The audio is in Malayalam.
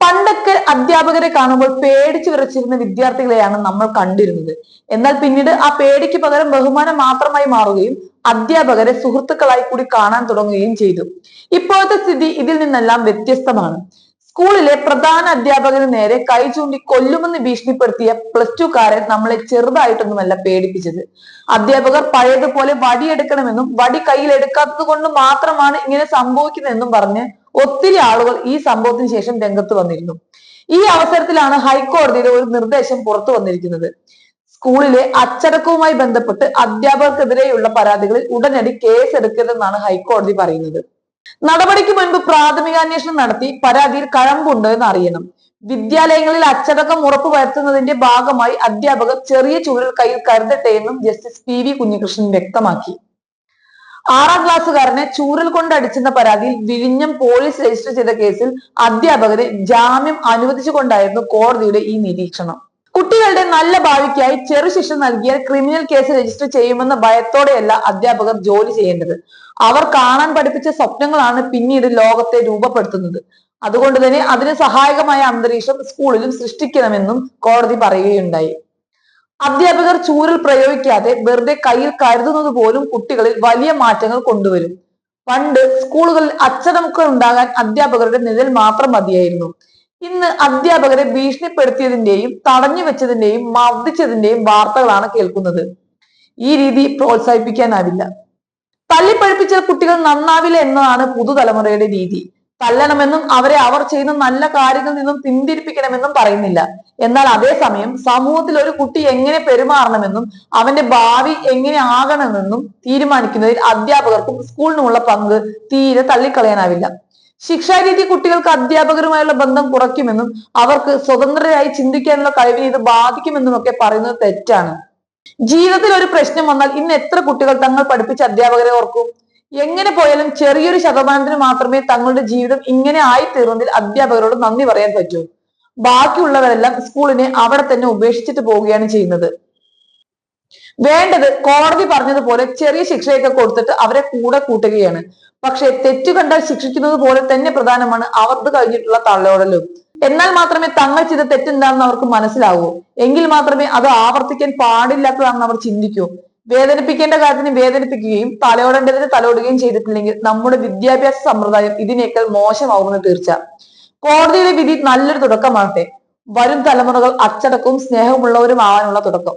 പണ്ടൊക്കെ അധ്യാപകരെ കാണുമ്പോൾ പേടിച്ചു വിറച്ചിരുന്ന വിദ്യാർത്ഥികളെയാണ് നമ്മൾ കണ്ടിരുന്നത്. എന്നാൽ പിന്നീട് ആ പേടിക്ക് പകരം ബഹുമാനം മാത്രമായി മാറുകയും അധ്യാപകരെ സുഹൃത്തുക്കളായി കൂടി കാണാൻ തുടങ്ങുകയും ചെയ്തു. ഇപ്പോഴത്തെ സ്ഥിതി ഇതിൽ നിന്നെല്ലാം വ്യത്യസ്തമാണ്. സ്കൂളിലെ പ്രധാന അധ്യാപകന് നേരെ കൈ ചൂണ്ടി കൊല്ലുമെന്ന് ഭീഷണിപ്പെടുത്തിയ പ്ലസ് ടു കാരൻ നമ്മളെ ചെറുതായിട്ടൊന്നുമല്ല പേടിപ്പിച്ചത്. അധ്യാപകർ പഴയതുപോലെ വടിയെടുക്കണമെന്നും വടി കയ്യിൽ എടുക്കാത്തത് കൊണ്ട് മാത്രമാണ് ഇങ്ങനെ സംഭവിക്കുന്നതെന്നും പറഞ്ഞ് ഒത്തിരി ആളുകൾ ഈ സംഭവത്തിന് ശേഷം രംഗത്ത് വന്നിരുന്നു. ഈ അവസരത്തിലാണ് ഹൈക്കോടതിയുടെ ഒരു നിർദ്ദേശം പുറത്തു വന്നിരിക്കുന്നത്. സ്കൂളിലെ അച്ചടക്കവുമായി ബന്ധപ്പെട്ട് അധ്യാപകർക്കെതിരെയുള്ള പരാതികളിൽ ഉടനടി കേസ് എടുക്കരുതെന്നാണ് ഹൈക്കോടതി പറയുന്നത്. നടപടിക്ക് മുൻപ് പ്രാഥമികാന്വേഷണം നടത്തി പരാതിയിൽ കഴമ്പുണ്ടോ എന്ന് അറിയണം. വിദ്യാലയങ്ങളിൽ അച്ചടക്കം ഉറപ്പുവരുത്തുന്നതിന്റെ ഭാഗമായി അധ്യാപകർ ചെറിയ ചൂരൽ കയ്യിൽ കരുതട്ടെ എന്നും ജസ്റ്റിസ് പി വി കുഞ്ഞികൃഷ്ണൻ വ്യക്തമാക്കി. ആറാം ക്ലാസ്സുകാരനെ ചൂരൽ കൊണ്ട് അടിച്ചെന്ന പരാതിയിൽ വിഴിഞ്ഞം പോലീസ് രജിസ്റ്റർ ചെയ്ത കേസിൽ അധ്യാപകന് ജാമ്യം അനുവദിച്ചുകൊണ്ടായിരുന്നു കോടതിയുടെ ഈ നിരീക്ഷണം. കുട്ടികളുടെ നല്ല ഭാവിക്കായി ചെറു ശിക്ഷ നൽകിയാൽ ക്രിമിനൽ കേസ് രജിസ്റ്റർ ചെയ്യുമെന്ന ഭയത്തോടെയല്ല അധ്യാപകർ ജോലി ചെയ്യേണ്ടത്. അവർ കാണാൻ പഠിപ്പിച്ച സ്വപ്നങ്ങളാണ് പിന്നീട് ലോകത്തെ രൂപപ്പെടുത്തുന്നത്. അതുകൊണ്ട് തന്നെ അതിന് സഹായകമായ അന്തരീക്ഷം സ്കൂളിലും സൃഷ്ടിക്കണമെന്നും കോടതി പറയുകയുണ്ടായി. അധ്യാപകർ ചൂരൽ പ്രയോഗിക്കാതെ വെറുതെ കയ്യിൽ കരുതുന്നത് പോലും കുട്ടികളിൽ വലിയ മാറ്റങ്ങൾ കൊണ്ടുവരും. പണ്ട് സ്കൂളുകളിൽ അച്ചടക്കം ഉണ്ടാകാൻ അധ്യാപകരുടെ നിഴൽ മാത്രം മതിയായിരുന്നു. ഇന്ന് അധ്യാപകരെ ഭീഷണിപ്പെടുത്തിയതിന്റെയും തടഞ്ഞു വെച്ചതിന്റെയും മർദ്ദിച്ചതിന്റെയും വാർത്തകളാണ് കേൾക്കുന്നത്. ഈ രീതി പ്രോത്സാഹിപ്പിക്കാനാവില്ല. തല്ലിപ്പഴിപ്പിച്ചാൽ കുട്ടികൾ നന്നാവില്ല എന്നതാണ് പുതുതലമുറയുടെ രീതി. തല്ലണമെന്നും അവരെ അവർ ചെയ്യുന്ന നല്ല കാര്യങ്ങളിൽ നിന്നും പിന്തിരിപ്പിക്കണമെന്നും പറയുന്നില്ല. എന്നാൽ അതേസമയം സമൂഹത്തിൽ ഒരു കുട്ടി എങ്ങനെ പെരുമാറണമെന്നും അവന്റെ ഭാവി എങ്ങനെ ആകണമെന്നും തീരുമാനിക്കുന്നതിൽ അധ്യാപകർക്കും സ്കൂളിനുമുള്ള പങ്ക് തീരെ തള്ളിക്കളയാനാവില്ല. ശിക്ഷാരീതി കുട്ടികൾക്ക് അധ്യാപകരുമായുള്ള ബന്ധം കുറയ്ക്കുമെന്നും അവർക്ക് സ്വതന്ത്രരായി ചിന്തിക്കാനുള്ള കഴിവിനെ ഇത് ബാധിക്കുമെന്നും ഒക്കെ പറയുന്നത് തെറ്റാണ്. ജീവിതത്തിൽ ഒരു പ്രശ്നം വന്നാൽ ഇന്ന് എത്ര കുട്ടികൾ തങ്ങൾ പഠിപ്പിച്ച അധ്യാപകരെ ഓർക്കും? എങ്ങനെ പോയാലും ചെറിയൊരു ശതമാനത്തിന് മാത്രമേ തങ്ങളുടെ ജീവിതം ഇങ്ങനെ ആയിത്തീർന്നതിൽ അധ്യാപകരോട് നന്ദി പറയാൻ പറ്റൂ. ബാക്കിയുള്ളവരെല്ലാം സ്കൂളിനെ അവിടെ തന്നെ ഉപേക്ഷിച്ചിട്ട് പോവുകയാണ് ചെയ്യുന്നത്. വേണ്ടത് കോടതി പറഞ്ഞതുപോലെ ചെറിയ ശിക്ഷയൊക്കെ കൊടുത്തിട്ട് അവരെ കൂടെ കൂട്ടുകയാണ്. പക്ഷെ തെറ്റു കണ്ടാൽ ശിക്ഷിക്കുന്നത് പോലെ തന്നെ പ്രധാനമാണ് അവർക്ക് കഴിഞ്ഞിട്ടുള്ള തള്ളയോടലും. എന്നാൽ മാത്രമേ തങ്ങൾ ചെയ്ത തെറ്റെന്താണെന്ന് അവർക്ക് മനസ്സിലാവൂ. എങ്കിൽ മാത്രമേ അത് ആവർത്തിക്കാൻ പാടില്ലാത്തതാണെന്ന് അവർ ചിന്തിക്കൂ. വേദനിപ്പിക്കേണ്ട കാര്യത്തിന് വേദനിപ്പിക്കുകയും തലയോടേണ്ടതിന് തലോടുകയും ചെയ്തിട്ടില്ലെങ്കിൽ നമ്മുടെ വിദ്യാഭ്യാസ സമ്പ്രദായം ഇതിനേക്കാൾ മോശമാവുമെന്ന് തീർച്ച. കോടതിയുടെ വിധി നല്ലൊരു തുടക്കമാകട്ടെ. വരും തലമുറകൾ അച്ചടക്കവും സ്നേഹമുള്ളവരും ആവാനുള്ള തുടക്കം.